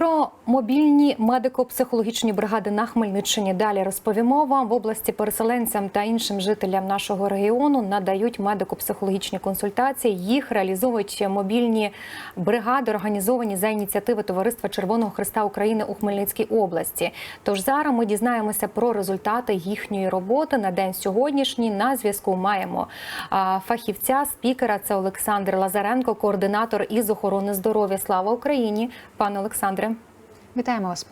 Про мобільні медико-психологічні бригади на Хмельниччині далі розповімо вам в області переселенцям та іншим жителям нашого регіону надають медико-психологічні консультації. Їх реалізовують мобільні бригади, організовані за ініціативи Товариства Червоного Христа України у Хмельницькій області. Тож зараз ми дізнаємося про результати їхньої роботи на день сьогоднішній. На зв'язку маємо фахівця, спікера. Це Олександр Лазаренко, координатор із охорони здоров'я. Слава Україні, пане Олександре. Вітаємо вас.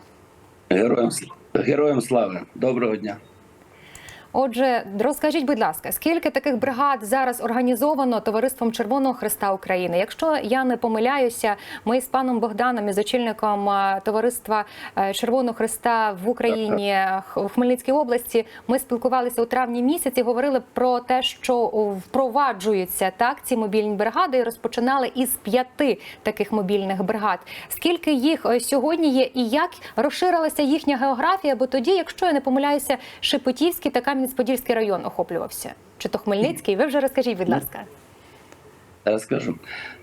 Героям, героям слави. Доброго дня. Отже, розкажіть, будь ласка, скільки таких бригад зараз організовано товариством Червоного Христа України? Якщо я не помиляюся, ми з паном Богданом, із очільником е, товариства е, Червоного Христа в Україні в Хмельницькій області, ми спілкувалися у травні місяці. Говорили про те, що впроваджуються так ці мобільні бригади, і розпочинали із п'яти таких мобільних бригад. Скільки їх е, сьогодні є, і як розширилася їхня географія? Бо тоді, якщо я не помиляюся, Шепетівський та Кам'янець-Подільський район охоплювався. Чи то Хмельницький? Ви вже розкажіть, будь ласка. Розкажу.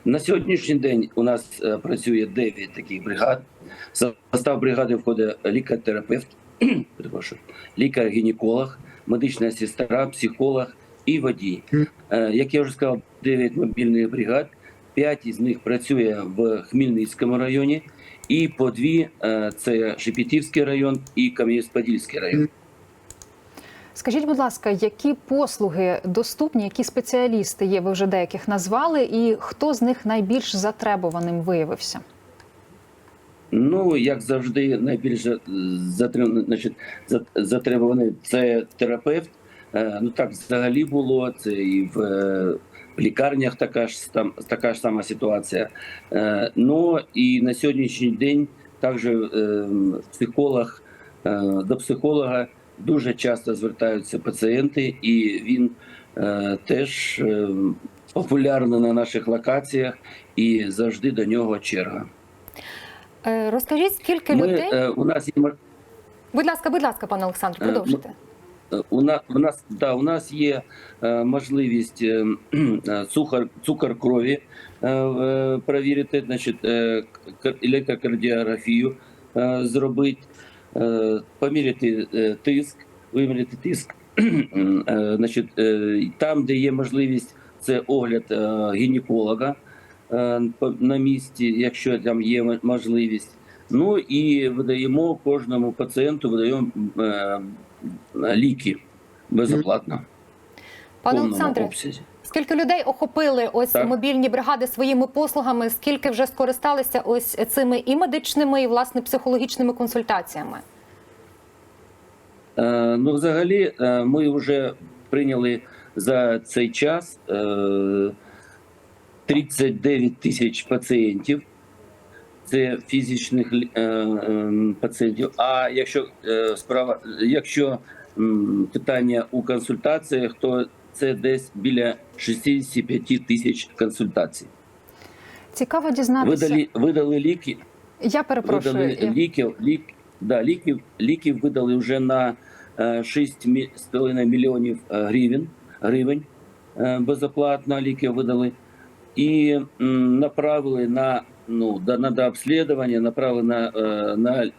На сьогоднішній день у нас е, працює 9 таких бригад. В состав бригади входить лікар-терапевт, лікар-гінеколог, медична сестра, психолог і водій. Е, Як я вже сказав, 9 мобільних бригад, 5 із них працює в Хмельницькому районі, і по дві е, це Шепетівський район і Кам'янець-Подільський район. Скажіть, будь ласка, які послуги доступні, які спеціалісти є? Ви вже деяких назвали, і хто з них найбільш затребуваним виявився? Ну, як завжди, найбільше значить, затребуваний це терапевт. Е, Ну так взагалі було. Це і в, е, лікарнях така ж там така ж сама ситуація. Е, Ну і на сьогоднішній день також психолог до психолога дуже часто звертаються пацієнти, і він е, теж е, популярний на наших локаціях, і завжди до нього черга. Е, Розкажіть, скільки Ми, людей? е, у нас є Будь ласка, будь ласка, пане Олександр, Е, продовжуйте. е, у нас, у нас да, у нас є е, можливість е, е, цукор, цукор крові е, е, перевірити, значить, е, електрокардіографію е, зробити, поміряти е, тиск, виміряти тиск. Е, значить, е, там, де є можливість, це огляд е, гінеколога е, на місці, якщо там є можливість. Ну і видаємо кожному пацієнту видаємо е, ліки безоплатно. Пане Олександре, обсязі. Скільки людей охопили ось Так. мобільні бригади своїми послугами? Скільки вже скористалися ось цими і медичними, і власне психологічними консультаціями? Е, ну, взагалі, е, ми вже прийняли за цей час е, 39 тисяч пацієнтів. Це фізичних е, е, пацієнтів. А якщо е, справа, якщо м, питання у консультаціях, то це десь біля 65 тисяч консультацій. Цікаво дізнатися. Видали, видали ліки. Я перепрошую. Видали ліків, лік, да, ліків, ліків видали вже на е, 6,5 мільйонів е, гривень, гривень е, безоплатно ліки видали. І направили на, ну, на дообслідування, направили на, е, на,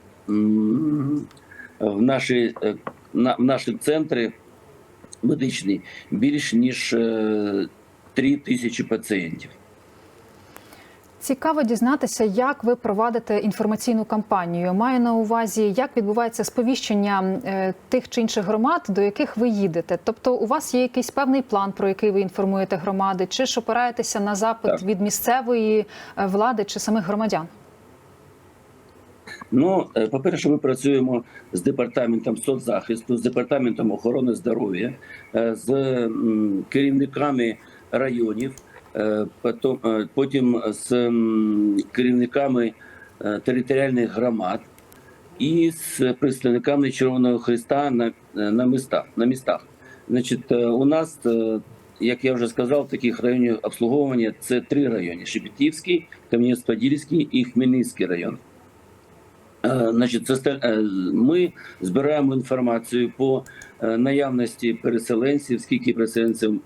в, наші, е, на, в наші центри медичні більш ніж е, 3 тисячі пацієнтів. Цікаво дізнатися, як ви проводите інформаційну кампанію. Маю на увазі, як відбувається сповіщення е, тих чи інших громад, до яких ви їдете. Тобто, у вас є якийсь певний план, про який ви інформуєте громади, чи ж опираєтеся на запит Так. від місцевої е, влади чи самих громадян? Ну, е, по-перше, ми працюємо з департаментом соцзахисту, з департаментом охорони здоров'я, е, з керівниками районів, е, потім з керівниками територіальних громад і з представниками Червоного Христа на, на містах. На містах. Значить, у нас, як я вже сказав, таких районів обслуговування це три райони: Шепетівський, Кам'янець-Подільський і Хмельницький район. Е, Значить, е, ми збираємо інформацію по е, наявності переселенців, скільки переселенців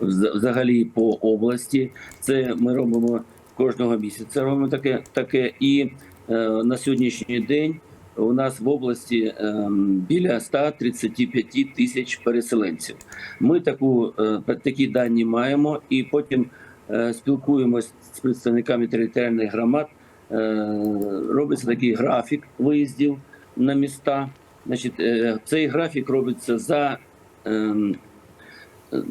взагалі по області. Це ми робимо кожного місяця. Робимо таке, таке і на сьогоднішній день у нас в області ем, біля 135 тисяч переселенців. Ми таку такі дані маємо, і потім спілкуємось з представниками територіальних громад. Е, Робиться такий графік виїздів на міста. Значить, е, цей графік робиться за, ем,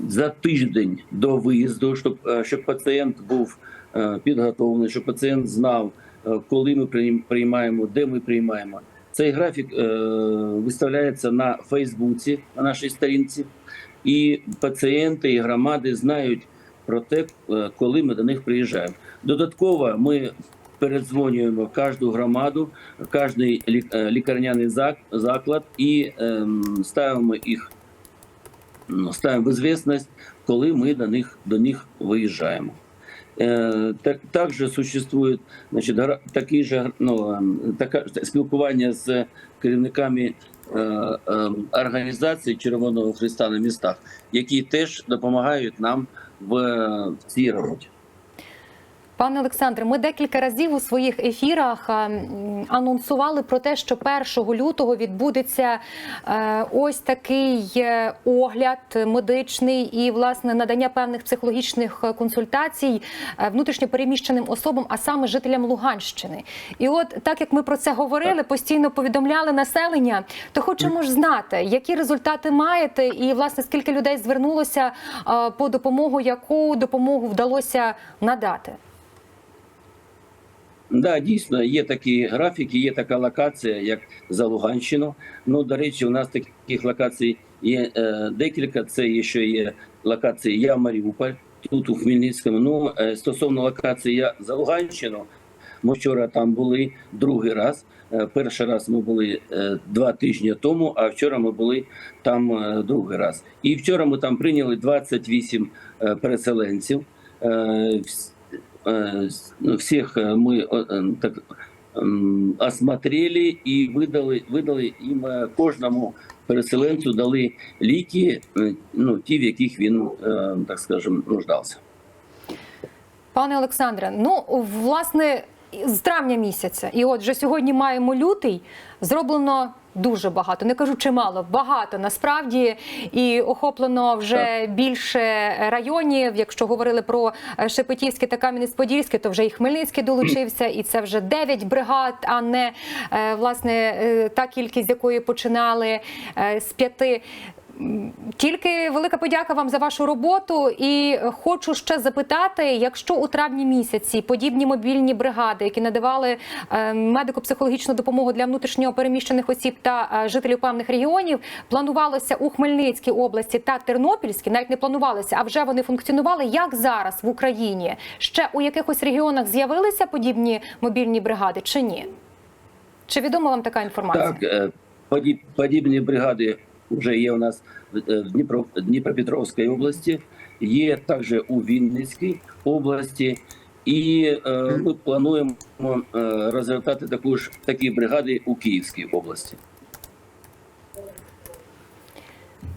за тиждень до виїзду, щоб, е, щоб пацієнт був підготовлений, щоб пацієнт знав, коли ми приймаємо, де ми приймаємо. Цей графік виставляється на Фейсбуці, на нашій сторінці, і пацієнти і громади знають про те, коли ми до них приїжджаємо. Додатково ми передзвонюємо кожну громаду, кожний е, лікарняний заклад і ем, ставимо їх ну, ставимо в известность, коли ми до них, до них виїжджаємо. Е, так, також существує гра- такий же, ну, ем, така, спілкування з керівниками е, е, організацій Червоного Христа на містах, які теж допомагають нам в, в цій роботі. Пане Олександре, ми декілька разів у своїх ефірах анонсували про те, що 1 лютого відбудеться е, ось такий е, огляд медичний і власне надання певних психологічних е, консультацій внутрішньопереміщеним особам, а саме жителям Луганщини. І от так як ми про це говорили, постійно повідомляли населення, то хочемо ж знати, які результати маєте, і власне скільки людей звернулося по допомогу, яку допомогу вдалося надати. Да, дійсно, є такі графіки, є така локація, як за Луганщину. Ну, до речі, у нас таких локацій є е, декілька. Це є, що є локації Я Маріуполь, тут у Хмельницькому. Ну, е, стосовно локації Я за Луганщину, ми вчора там були другий раз. Е, перший раз ми були е, два тижні тому, а вчора ми були там е, другий раз. І вчора ми там прийняли 28 е, переселенців. Е, вс- э, с- ну, всех э, мы э, э, так м, осмотрели і видали, видали їм е, кожному переселенцю дали ліки, е, ну ті, в яких він, е, так скажем, нуждався. Пане Олександре, ну власне з травня місяця, і от вже сьогодні маємо лютий. Зроблено дуже багато. Не кажу чимало, багато насправді і охоплено вже більше районів. Якщо говорили про е, Шепетівське та Кам'янець-Подільське, то вже і Хмельницький долучився, і це вже 9 бригад, а не е, власне е, та кількість, з якої починали з п'яти. Тільки велика подяка вам за вашу роботу. І хочу ще запитати: якщо у травні місяці подібні мобільні бригади, які надавали е, медико-психологічну допомогу для внутрішньо переміщених осіб та е, жителів певних регіонів, планувалося у Хмельницькій області та Тернопільській, навіть не планувалося, а вже вони функціонували. Як зараз в Україні ще у якихось регіонах з'явилися подібні мобільні бригади чи ні? Чи відома вам така інформація? Так, е, подібні бригади вже є у нас в е, Дніпро, Дніпропетровській області, є також у Вінницькій області, і е, ми плануємо е, розвертати таку ж такі бригади у Київській області.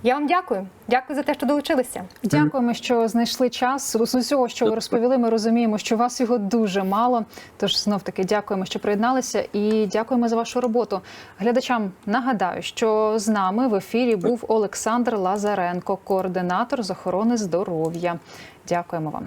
Я вам дякую. Дякую за те, що долучилися. Дякуємо, що знайшли час. З усього, що ви розповіли, ми розуміємо, що вас його дуже мало. Тож знов таки дякуємо, що приєдналися, і дякуємо за вашу роботу. Глядачам нагадаю, що з нами в ефірі був Олександр Лазаренко, координатор з охорони здоров'я. Дякуємо вам.